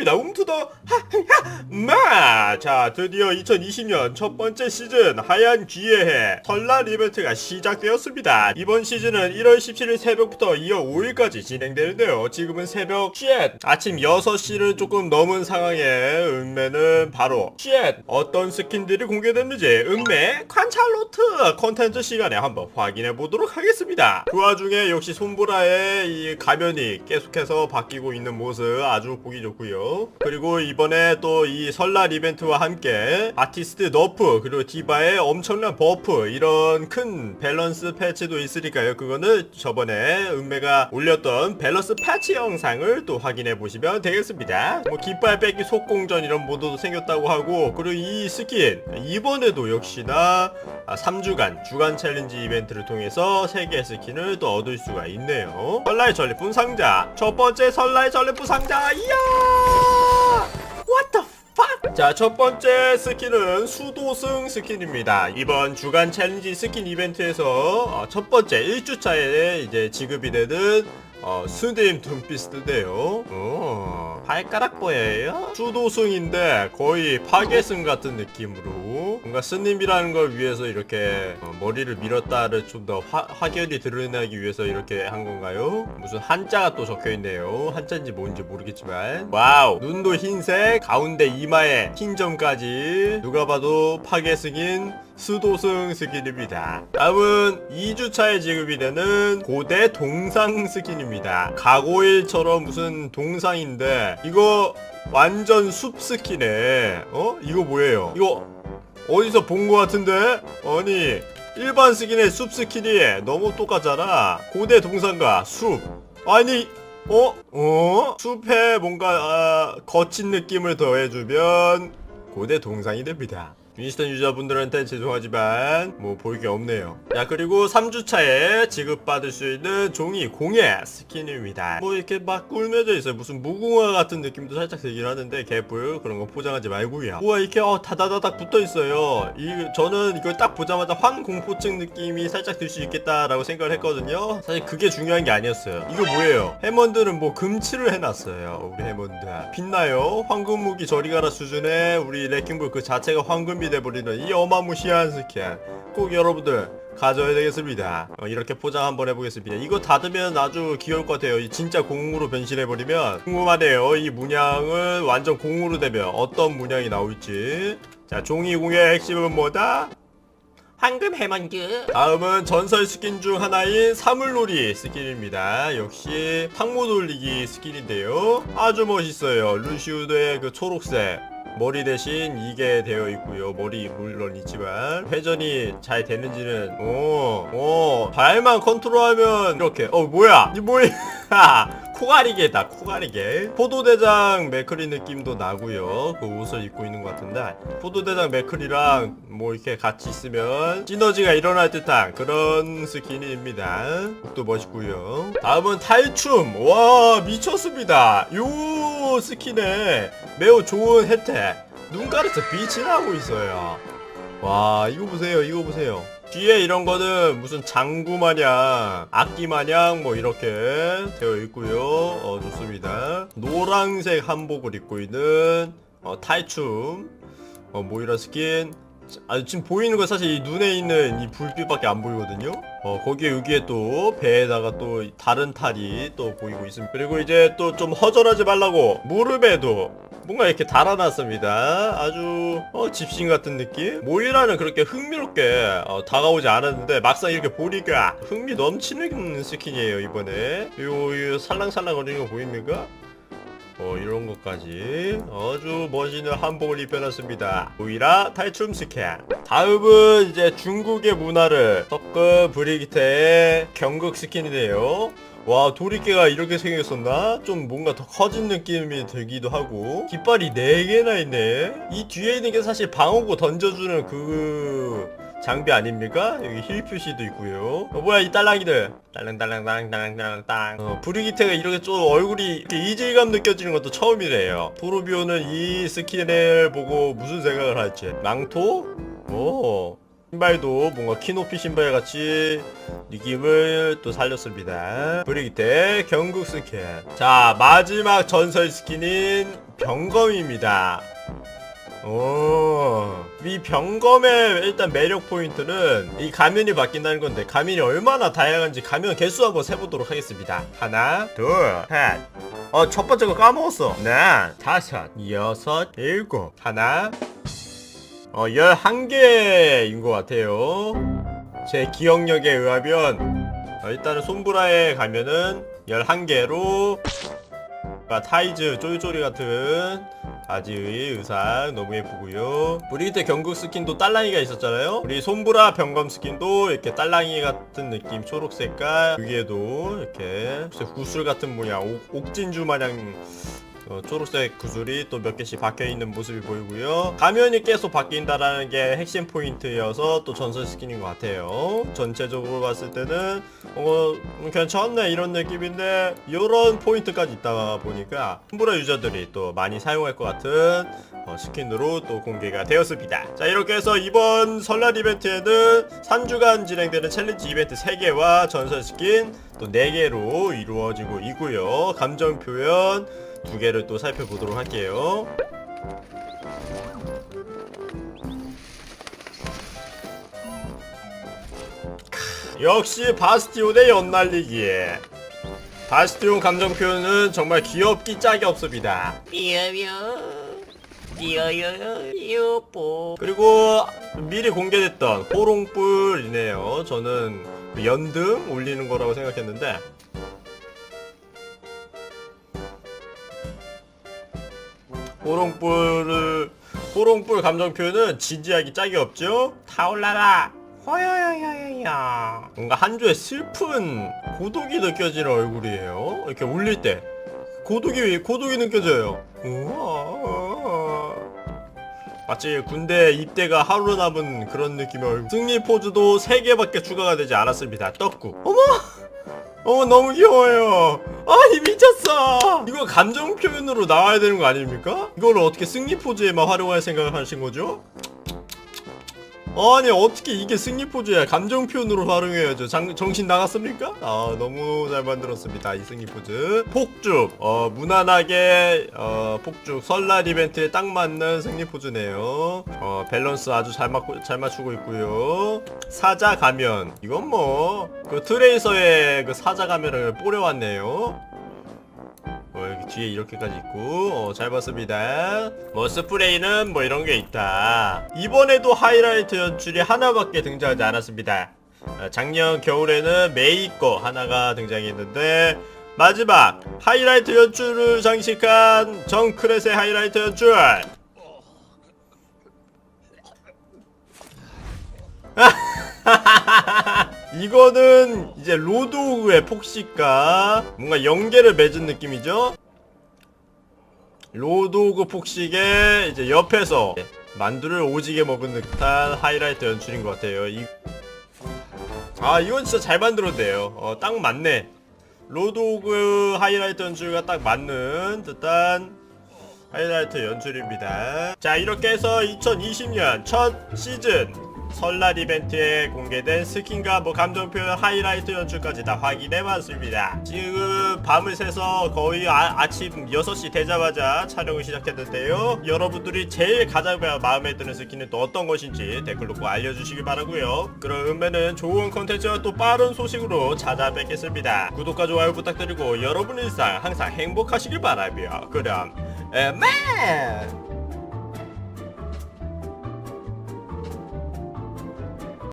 시작 하하 자 드디어 2020년 첫 번째 시즌 하얀 귀의 해 설날 이벤트가 시작되었습니다. 이번 시즌은 1월 17일 새벽부터 2월 5일까지 진행되는데요. 지금은 새벽 쉣 아침 6시를 조금 넘은 상황에 은매는 바로 쉣 어떤 스킨들이 공개됐는지 은매 관찰로트 컨텐츠 시간에 한번 확인해 보도록 하겠습니다. 그 와중에 역시 손보라의 이 가면이 계속해서 바뀌고 있는 모습 아주 보기 좋고요. 그리고 이번에 또 이 설날 이벤트와 함께 아티스트 너프 그리고 디바의 엄청난 버프 이런 큰 밸런스 패치도 있으니까요. 그거는 저번에 은매가 올렸던 밸런스 패치 영상을 또 확인해 보시면 되겠습니다. 뭐 깃발 뺏기 속공전 이런 모드도 생겼다고 하고 그리고 이 스킨 이번에도 역시나 3주간 주간 챌린지 이벤트를 통해서 3개의 스킨을 또 얻을 수가 있네요. 설날 전리품 상자 첫 번째 설날 전리품 상자 이야? 자, 첫 번째 스킨은 수도승 스킨입니다. 이번 주간 챌린지 스킨 이벤트에서 어, 첫 번째 1주차에 이제 지급이 되는 어, 스님 둠피스트인데요. 어, 발가락 보여요? 수도승인데 거의 파괴승 같은 느낌으로 뭔가 스님이라는 걸 위해서 이렇게 어, 머리를 밀었다를 좀 더 확연히 드러내기 위해서 이렇게 한 건가요? 무슨 한자가 또 적혀 있네요. 한자인지 뭔지 모르겠지만 와우 눈도 흰색 가운데 이마에 흰 점까지 누가 봐도 파괴승인 수도승 스킨입니다. 다음은 2주차에 지급이 되는 고대 동상 스킨입니다. 가고일처럼 무슨 동상인데 이거 완전 숲 스킨에 어? 이거 뭐예요? 이거 어디서 본거 같은데? 아니 일반 스킨의 숲 스킨이 너무 똑같잖아. 고대 동상과 숲. 아니 어? 어? 숲에 뭔가 아, 거친 느낌을 더해주면 고대 동상이 됩니다. 윈스턴 유저분들한테 죄송하지만 뭐 볼 게 없네요. 자 그리고 3주차에 지급받을 수 있는 종이 공예 스킨입니다. 뭐 이렇게 막 꿀며져 있어요. 무슨 무궁화 같은 느낌도 살짝 들긴 하는데 개뿔 그런 거 포장하지 말고요. 우와 이렇게 어, 다다다닥 붙어 있어요. 이 저는 이걸 딱 보자마자 환공포증 느낌이 살짝 들 수 있겠다라고 생각을 했거든요. 사실 그게 중요한 게 아니었어요. 이거 뭐예요? 해먼들은 뭐 금칠을 해놨어요. 우리 해먼들 빛나요? 황금 무기 저리 가라 수준의 우리 레킹볼 그 자체가 황금이 돼버리는 이 어마무시한 스킨 꼭 여러분들 가져야 되겠습니다. 어, 이렇게 포장 한번 해보겠습니다. 이거 닫으면 아주 귀여울 것 같아요. 이 진짜 공으로 변신해버리면 궁금하네요. 이 문양은 완전 공으로 되면 어떤 문양이 나올지. 자 종이 공의 핵심은 뭐다? 황금 해먼드. 다음은 전설 스킨 중 하나인 사물놀이 스킨입니다. 역시 탕모 돌리기 스킨인데요. 아주 멋있어요. 루시우드의 그 초록색 머리 대신 이게 되어 있고요. 머리 물론 있지만 회전이 잘 되는지는 오오 발만 컨트롤하면 이렇게 어 뭐야 이 뭐야 코가리개다 코가리개 포도대장 맥크리 느낌도 나고요. 그 옷을 입고 있는 것 같은데 포도대장 맥크리랑 뭐 이렇게 같이 있으면 시너지가 일어날 듯한 그런 스킨입니다. 옷도 멋있고요. 다음은 탈춤 와 미쳤습니다. 요 스킨에 매우 좋은 혜택 눈가에서 빛이 나고 있어요 와 이거 보세요 이거 보세요 뒤에 이런 거는 무슨 장구 마냥 악기 마냥 뭐 이렇게 되어 있고요 어 좋습니다 노란색 한복을 입고 있는 어, 탈춤 어 모이라 스킨 아 지금 보이는 건 사실 이 눈에 있는 이 불빛밖에 안 보이거든요. 어 거기에 여기에 또 배에다가 또 다른 탈이 또 보이고 있습니다. 그리고 이제 또 좀 허전하지 말라고 무릎에도 뭔가 이렇게 달아놨습니다. 아주 어 집신 같은 느낌. 모이라는 그렇게 흥미롭게 어, 다가오지 않았는데 막상 이렇게 보니까 흥미 넘치는 스킨이에요 이번에. 요, 요 살랑살랑 거리는 거 보입니까? 어 이런 것까지 아주 멋있는 한복을 입혀놨습니다. 오이라 탈춤 스캔. 다음은 이제 중국의 문화를 섞은 브리기테의 경극 스킨이네요. 와 도리깨가 이렇게 생겼었나? 좀 뭔가 더 커진 느낌이 들기도 하고. 깃발이 4개나 있네. 이 뒤에 있는 게 사실 방어구 던져주는 그 장비 아닙니까? 여기 힐 표시도 있고요. 어, 뭐야 이 딸랑이들. 딸랑딸랑딸랑딸랑딸랑. 어, 브리기테가 이렇게 좀 얼굴이 이렇게 이질감 느껴지는 것도 처음이래요. 도르비오는 이 스킨을 보고 무슨 생각을 할지. 망토? 오. 신발도 뭔가 키높이 신발 같이 느낌을 또 살렸습니다. 브리기테 경국 스킨. 자 마지막 전설 스킨인 병검입니다. 오, 이 병검의 일단 매력 포인트는 이 가면이 바뀐다는 건데 가면이 얼마나 다양한지 가면 개수 한번 세보도록 하겠습니다. 하나, 둘, 셋. 어, 첫 번째 거 까먹었어. 넷, 다섯, 여섯, 일곱. 하나, 어, 11개인 것 같아요. 제 기억력에 의하면, 어, 일단은 솜브라에 가면은 11개로, 타이즈 쫄쫄이 같은 바지의 의상 너무 예쁘고요. 브리기테 경국 스킨도 딸랑이가 있었잖아요. 우리 솜브라 병검 스킨도 이렇게 딸랑이 같은 느낌 초록 색깔 여기에도 이렇게 구슬 같은 모양 옥, 옥진주 마냥 어, 초록색 구슬이 또 몇 개씩 박혀 있는 모습이 보이고요. 가면이 계속 바뀐다라는 게 핵심 포인트여서 또 전설 스킨인 것 같아요. 전체적으로 봤을 때는 어 음, 괜찮네 이런 느낌인데 이런 포인트까지 있다 보니까 홈브라 유저들이 또 많이 사용할 것 같은 어, 스킨으로 또 공개가 되었습니다. 자 이렇게 해서 이번 설날 이벤트에는 3주간 진행되는 챌린지 이벤트 3개와 전설 스킨 또 4개로 이루어지고 있고요. 감정 표현 두 개를 또 살펴보도록 할게요. 역시 바스티온의 연날리기. 바스티온 감정 표현은 정말 귀엽기 짝이 없습니다. 삐어요 삐어요 삐어뽀 그리고 미리 공개됐던 호롱불이네요. 저는 그 연등 올리는 거라고 생각했는데 호롱불을 호롱불 감정 표현은 진지하기 짝이 없죠. 타올라라. 허여여여여여. 뭔가 한 주에 슬픈 고독이 느껴지는 얼굴이에요. 이렇게 울릴 때 고독이 고독이 느껴져요. 우와. 마치 군대 입대가 하루 남은 그런 얼굴. 승리 포즈도 3개밖에 추가가 되지 않았습니다. 떡국. 어머! 어머 너무 귀여워요. 아니 미쳤어. 이거 감정 표현으로 나와야 되는 거 아닙니까? 이거를 어떻게 승리 포즈에만 활용할 생각을 하신 거죠? 아니 어떻게 이게 승리 포즈야? 감정 표현으로 활용해야죠. 장, 정신 나갔습니까? 아 너무 잘 만들었습니다 이 승리 포즈. 폭죽. 어 무난하게 어 폭죽. 설날 이벤트에 딱 맞는 승리 포즈네요. 어 밸런스 아주 잘 맞고 잘 맞추고 있고요. 사자 가면. 이건 뭐 그 트레이서의 그 사자 가면을 뿌려왔네요. 어, 여기 뒤에 이렇게까지 있고 어, 잘 봤습니다. 뭐 스프레이는 뭐 이런 게 있다. 이번에도 하이라이트 연출이 하나밖에 등장하지 않았습니다. 어, 작년 겨울에는 메이 거 하나가 등장했는데 마지막 하이라이트 연출을 장식한 정크렛의 하이라이트 연출. 이거는 이제 로드오그의 폭식과 뭔가 연계를 맺은 느낌이죠? 로드오그 폭식의 이제 옆에서 만두를 오지게 먹은 듯한 하이라이트 연출인 것 같아요. 이... 아 이건 진짜 잘 만들었네요. 어, 딱 맞네. 로드오그 하이라이트 연출과 딱 맞는 듯한 하이라이트 연출입니다. 자 이렇게 해서 2020년 첫 시즌 설날 이벤트에 공개된 스킨과 뭐 감정 표현 하이라이트 연출까지 다 확인해봤습니다. 지금 밤을 새서 거의 아, 침 6시 되자마자 촬영을 시작했는데요. 여러분들이 제일 가장 마음에 드는 스킨은 또 어떤 것인지 댓글로 꼭 알려주시기 바라고요. 그러면은 좋은 컨텐츠와 또 빠른 소식으로 찾아뵙겠습니다. 구독과 좋아요 부탁드리고 여러분 일상 항상 행복하시길 바라며 그럼 에맨